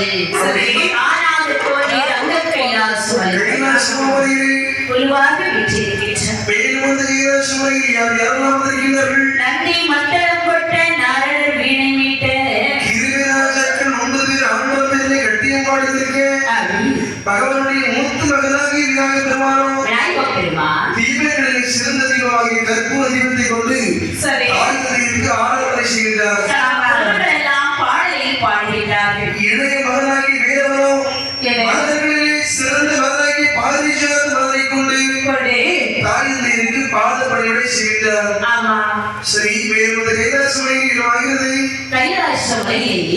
சரி. ஆனாது கோடி ரங்க கைலாசமாவதிலே குழுவாக வீற்றிருக்கின்ற பெயர் வந்து கைலாசமாகி யார் யாரெல்லாம் வந்திருக்கின்றார்கள்? நந்தி மத்தளம் கொட்ட நாரதர் வீணை மீட்ட. கிருமிராஜாக்கள் ஒன்பது பேர் ஆண்டவர் பேரிலே கட்டியம் பாடியிருக்கேன் பகவானுடைய மூத்த மகனாகி விநாயகர் பெருமானோ. விநாயகப் பெருமான். தீபங்களில் சிறந்த தீபமாகிய கற்பூர தீபத்தை கொண்டு ஆராதனை செய்கிறார் எதை? மகன்களிலே சிறந்த மகனாகி பாரிஜாத மகனை கொண்டு கொண்டு தாய்மொழிக்கு பாத பணிகளை செய்கிறார் ஆமா சரி வேறு கைலாசமணியில் ஆகிறது கைலாச வழியில்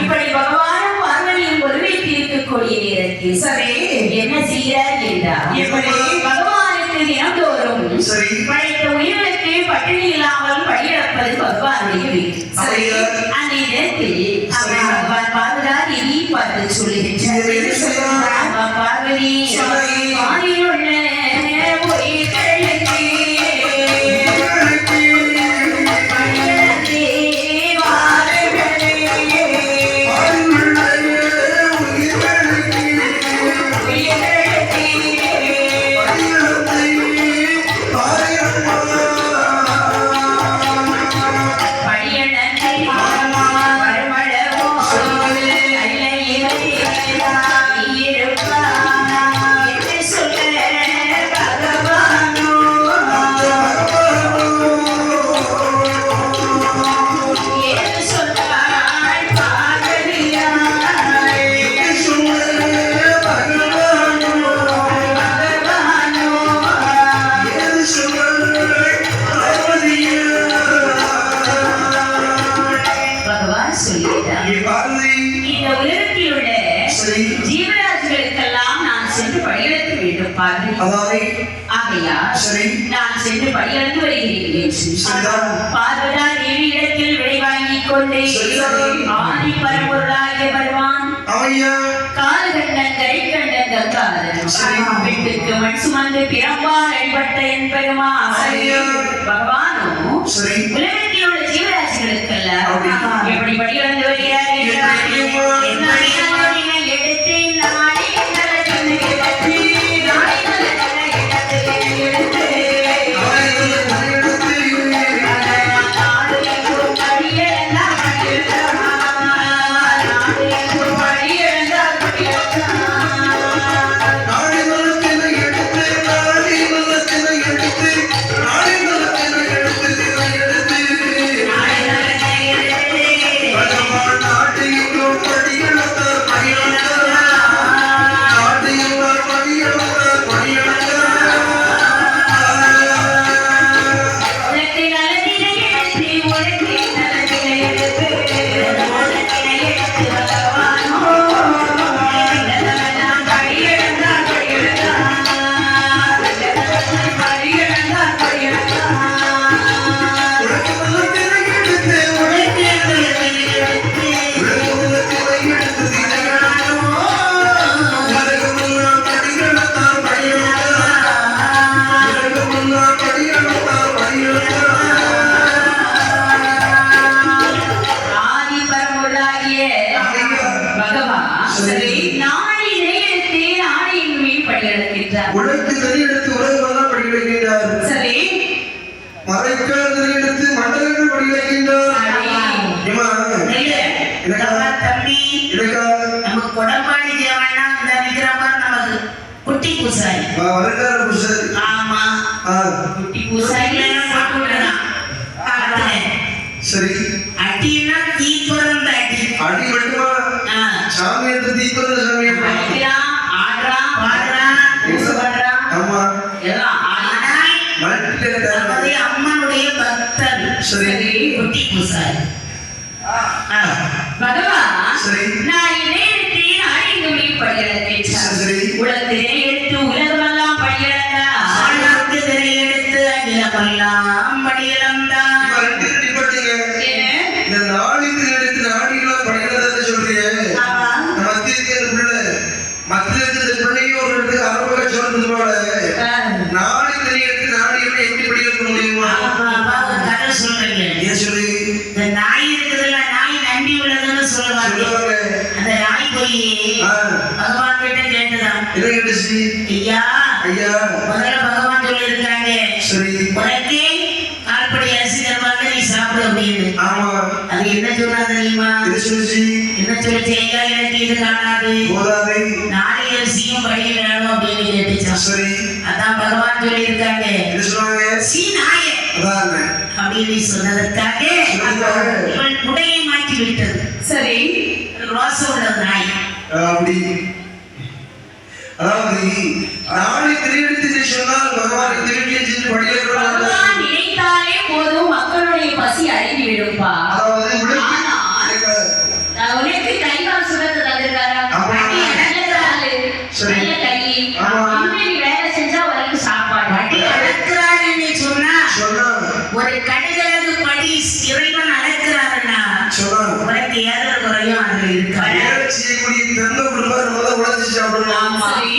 இப்படி பகவானும் பார்வதியும் ஒருவை தீர்க்கக்கூடிய நேரத்தில் சரி என்ன செய்கிறார் என்றால் எப்படி? பகவானுக்கு தினந்தோறும் சரி படைத்த உயிர்களுக்கு பட்டினி இல்லாமல் பகவானுடைய. அந்த நேரத்தில் Sri Sarva Parvati Sri படியெடுத்து வேண்டும் பார்வதி ஆகையால். நான் சென்று படியெடுத்து வருகிறேன். பார்வதா தேவி இடத்தில் விடை வாங்கிக் கொண்டு சரிதான். ஆதி பரம்பொருளாகிய பகவான் கால் கண்டன் கரை கண்டன் கங்காதரன் சரி. வீட்டுக்கு மண் சுமந்து பிறம்பால் அடிபட்ட என் பெருமான் ஐயா. பகவானும். உலகத்தில் உள்ள ஜீவராசிகளுக்கெல்லாம் மறைக்கால் தெரியெடுத்து மண்டலங்கள் படி வைக்கின்றார் ஏம்மா, எனக்கா? தம்பி நமக்கு கொடப்பாடி தேவனா இந்த நிக்கிற மாதிரி நமக்கு குட்டி பூசாரி. வா, வருங்கால புருஷன் ஆமா. குட்டி பூசாரில பகவான். நான் இணையத்தை நாடியின் மேல் படியிழக்கின்றார் இடத்துல பகவான் சொல்லியிருக்காங்க. சரி. உனக்கு கால்படி அரிசி தருவாங்க நீ சாப்பிடு அப்படின்னு ஆமா. அது என்ன சொன்னா தெரியுமா? என்ன சொல்லிச்சு? ஐயா எனக்கு இது காணாது. போதாதை. நாளை அரிசியும் படி வேணும் அப்படின்னு கேட்டுச்சான். சரி. அதான் பகவான் சொல்லியிருக்காங்க. என்ன சொன்னாங்க? சீ நாய அதான் அப்படின்னு சொன்னதற்காக சொன்னதுக்காக. இவன் உடையை மாற்றி விட்டது சரி. ரோசம் உள்ள நாய். அப்படி. அதாவது நாளை திருவிழத்து சொன்னால் பகவான் திருவிழி சென்று படியில் பகவான் நினைத்தாலே போதும் மக்களுடைய பசி அடங்கி விடும்பா அதாவது உனக்கு கை கால் சுரத்தை தந்திருக்காரா சரி. கை. வேலை செஞ்சா உனக்கு சாப்பாடு. சொன்னா சொன்னா ஒரு கடுகளவு படி இறைவன் அளக்கிறாருன்னா சொன்னாங்க. உனக்கு ஏதோ குறையும் அதுல இருக்காது. வேலை செய்யக்கூடிய தந்த உழைச்சி சாப்பிடணும் கொடுப்பாரு